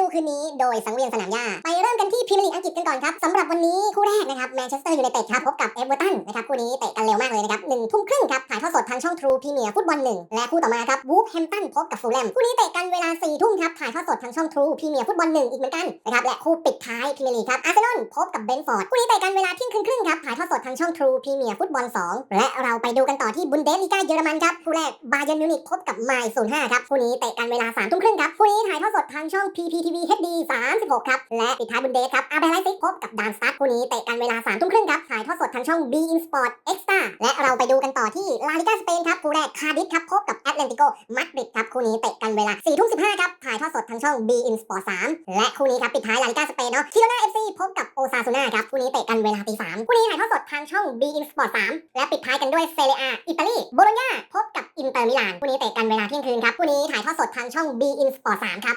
ดูคืนนี้โดยสังเวียนสนามหญ้า ไปเริ่มกันที่พรีเมียร์ลีกอังกฤษกันก่อนครับสำหรับวันนี้คู่แรกนะครับแมนเชสเตอร์ยูไนเต็ดครับพบกับเอเวอร์ตันนะครับคู่นี้เตะกันเร็วมาก เลยนะครับหนึ่งทุ่มครึ่งครับถ่ายทอดสดทางช่องทรูพรีเมียร์ฟุตบอลหนึ่งและคู่ต่อมาครับวูฟแฮมตันพบกับฟูลแลมคู่นี้เตะกันเวลา4ี่ทุ่มครับถ่ายทอดสดทางช่องทรูพรีเมียร์ฟุตบอลหนึ่งอีกเหมือนกันนะครับและคู่ปิดท้ายพรีเมียร์ลีกครับอาร์เซนอลพบกับเบนฟอร์ดคู่นี้เตะกันเวลาเที่ยงคืนครึ่งครับถ่ายทอดสดทางช่องทรูพรีเมียร์ฟุตบอล2และเราไปดูกันต่อที่บุนเดสลีกาเยอรมันครับคู่แรกบาเยร์นมิวนิกพบกับไมล์05ครับคู่นี้เตะกันเวลา3ทุ่มครึ่งครับคู่นี้ถ่ายทอดสดทางช่อง PPTV HD 36ครับและปิดท้ายบุนเดสครับอาร์เบไลซิกพบกับดานสตัดคู่นี้เตะกันเวลา3ทุ่มครึ่งครับถ่ายทอดสดทางช่อง B In Sport Extra และเราไปดูกันต่อที่ลาลิกาสเปนครับคู่แรกคาดิสครับพบกับแอตเลนติโกมาดริดครับคู่นี้เตะกันเวลา4ทุ่ม15ครับถ่ายทอดสดทางช่อง B In Sport 3และคู่นี้ครับปิดท้ายลาลิกาสเปนเนาะคิโรนาเอฟซีพบกับโอซาซูน่าครับคู่นี้เตะกันเวลาตีสามคู่นี้ถ่ายทอดสดทางช่อง B In Sport 3และปิดท้ายกันด้วยเซเรียอิตาลีโบโลญญาพบกับอินเตอร์มิลานคู่นี้เตะกันเวลาเที่ยงคืนครับคู่นี้ถ่ายทอดสดทางช่อง B In Sport 3ครับ